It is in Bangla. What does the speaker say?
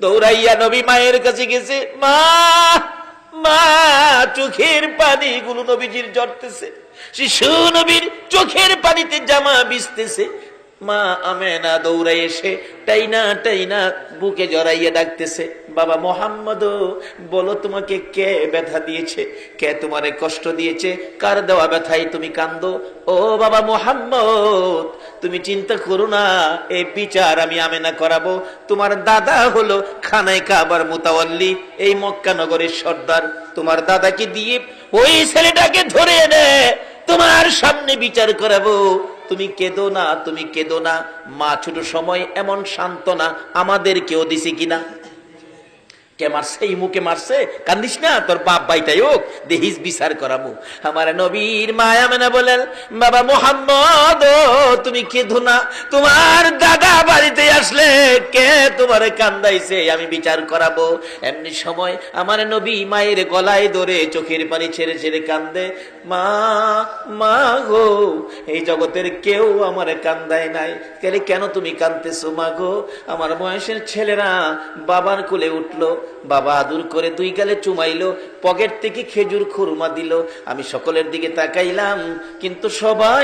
দৌড়াইয়া নবী মায়ের কাছে গেছে, মা মা, চোখের পানি গুলো নবীজির জড়তেছে শিশু নবীর চোখের পানিতে জামা ভিজতেছে মা আমেনা দৌড়াই এসে টাইনা টাইনা বুকে জড়াইয়া ডাকতেছে, বাবা মোহাম্মদ বলো তোমাকে কে ব্যথা দিয়েছে? কে তোমারে কষ্ট দিয়েছে? কার দেওয়া ব্যথায় তুমি কান্দো? ও বাবা মোহাম্মদ, তুমি চিন্তা করো না, এই বিচার আমি আমেনা করাবো। তোমার দাদা হলো খানায় কাবার মুতাওয়াল্লি, এই মক্কা নগরের সর্দার। তোমার দাদাকে দিয়ে ওই ছেলেটাকে ধরে এনে তোমার সামনে বিচার করাবো। তুমি কেঁদো না, তুমি কেঁদো না। মা, ছোট সময় এমন সান্ত্বনা না আমাদের কেউ দিছে কিনা? কে মারছে এই মুখে মারছে? কান্দিস না? তোর বাপ বাইটাই হোক দেহিস বিচার করাবো আমার নবীর মায়া মেনা বলেন, বাবা মোহাম্মদ তুমি কেঁদো না। তোমার দাদা বাড়িতে আসলে কে তোমার কান্দাইছে, আমি বিচার করাবো। এমনি সময় আমার নবী মায়ের গলায় ধরে চোখের পানি ছেড়ে ছেড়ে কান্দে, মা মা গো, এই জগতের কেউ আমার কান্দায় নাই। কেন তুমি কান্দতেছো মা গো? আমার বয়সের ছেলেরা বাবার কোলে উঠল বাবা আদুর করে দুই গালে চুমাইলো, পকেট থেকে খেজুর খুরমা দিল। আমি সকলের দিকে তাকাইলাম, কিন্তু সবাই